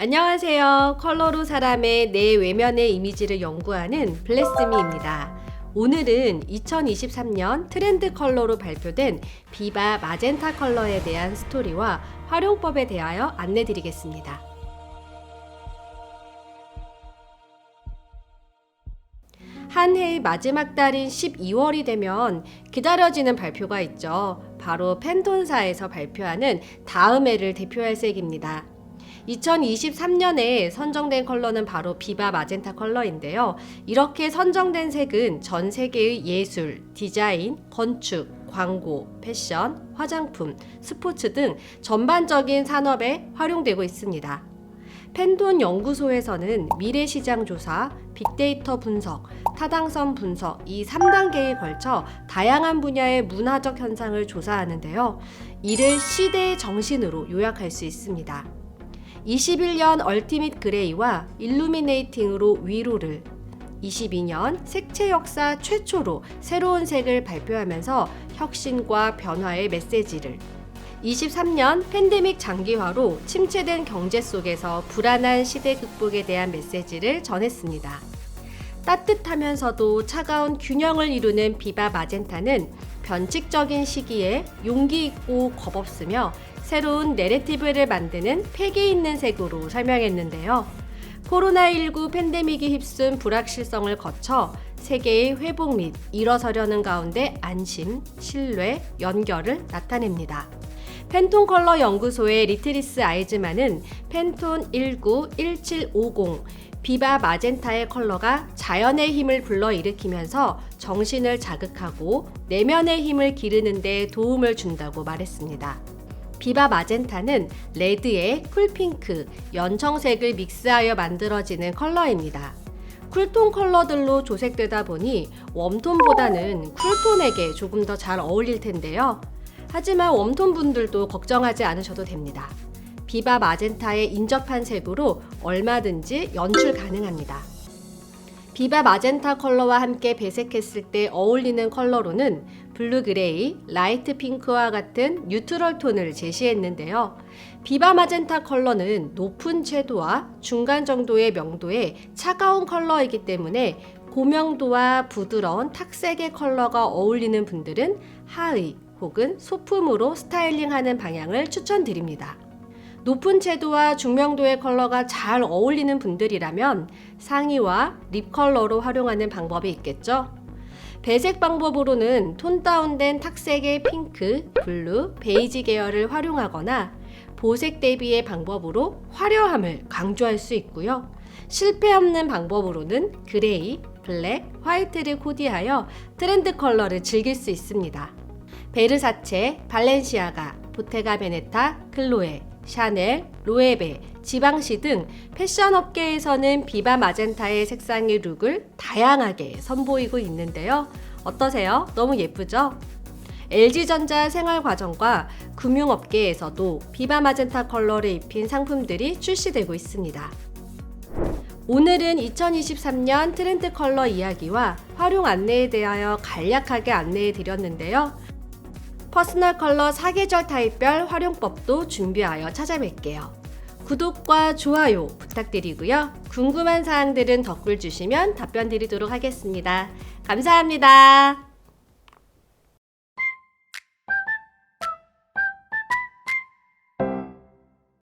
안녕하세요. 컬러로 사람의 내 외면의 이미지를 연구하는 블레스미입니다. 오늘은 2023년 트렌드 컬러로 발표된 비바 마젠타 컬러에 대한 스토리와 활용법에 대하여 안내 드리겠습니다. 한 해의 마지막 달인 12월이 되면 기다려지는 발표가 있죠. 바로 팬톤사에서 발표하는 다음 해를 대표할 색입니다. 2023년에 선정된 컬러는 바로 비바 마젠타 컬러인데요. 이렇게 선정된 색은 전 세계의 예술, 디자인, 건축, 광고, 패션, 화장품, 스포츠 등 전반적인 산업에 활용되고 있습니다. 펜톤 연구소에서는 미래 시장 조사, 빅데이터 분석, 타당성 분석 이 3단계에 걸쳐 다양한 분야의 문화적 현상을 조사하는데요. 이를 시대의 정신으로 요약할 수 있습니다. 21년 얼티밋 그레이와 일루미네이팅으로 위로를 22년 색채 역사 최초로 새로운 색을 발표하면서 혁신과 변화의 메시지를 23년 팬데믹 장기화로 침체된 경제 속에서 불안한 시대 극복에 대한 메시지를 전했습니다. 따뜻하면서도 차가운 균형을 이루는 비바 마젠타는 변칙적인 시기에 용기 있고 겁없으며 새로운 내레티브를 만드는 패기 있는 색으로 설명했는데요. 코로나19 팬데믹이 휩쓴 불확실성을 거쳐 세계의 회복 및 일어서려는 가운데 안심, 신뢰, 연결을 나타냅니다. 팬톤 컬러 연구소의 리트리스 아이즈만은 팬톤 191750 비바 마젠타의 컬러가 자연의 힘을 불러일으키면서 정신을 자극하고 내면의 힘을 기르는 데 도움을 준다고 말했습니다. 비바 마젠타는 레드에 쿨핑크, 연청색을 믹스하여 만들어지는 컬러입니다. 쿨톤 컬러들로 조색되다 보니 웜톤보다는 쿨톤에게 조금 더 잘 어울릴 텐데요. 하지만 웜톤 분들도 걱정하지 않으셔도 됩니다. 비바 마젠타에 인접한 색으로 얼마든지 연출 가능합니다. 비바 마젠타 컬러와 함께 배색했을 때 어울리는 컬러로는 블루 그레이, 라이트 핑크와 같은 뉴트럴 톤을 제시했는데요. 비바 마젠타 컬러는 높은 채도와 중간 정도의 명도의 차가운 컬러이기 때문에 고명도와 부드러운 탁색의 컬러가 어울리는 분들은 하의 혹은 소품으로 스타일링하는 방향을 추천드립니다. 높은 채도와 중명도의 컬러가 잘 어울리는 분들이라면 상의와 립 컬러로 활용하는 방법이 있겠죠. 배색 방법으로는 톤 다운된 탁색의 핑크, 블루, 베이지 계열을 활용하거나 보색 대비의 방법으로 화려함을 강조할 수 있고요. 실패 없는 방법으로는 그레이, 블랙, 화이트를 코디하여 트렌드 컬러를 즐길 수 있습니다. 베르사체, 발렌시아가, 보테가 베네타, 클로에, 샤넬, 로에베, 지방시 등 패션 업계에서는 비바 마젠타의 색상의 룩을 다양하게 선보이고 있는데요. 어떠세요? 너무 예쁘죠? LG전자 생활과정과 금융업계에서도 비바 마젠타 컬러를 입힌 상품들이 출시되고 있습니다. 오늘은 2023년 트렌드 컬러 이야기와 활용 안내에 대하여 간략하게 안내해 드렸는데요. 퍼스널 컬러 사계절 타입별 활용법도 준비하여 찾아뵐게요. 구독과 좋아요 부탁드리고요. 궁금한 사항들은 댓글 주시면 답변 드리도록 하겠습니다. 감사합니다.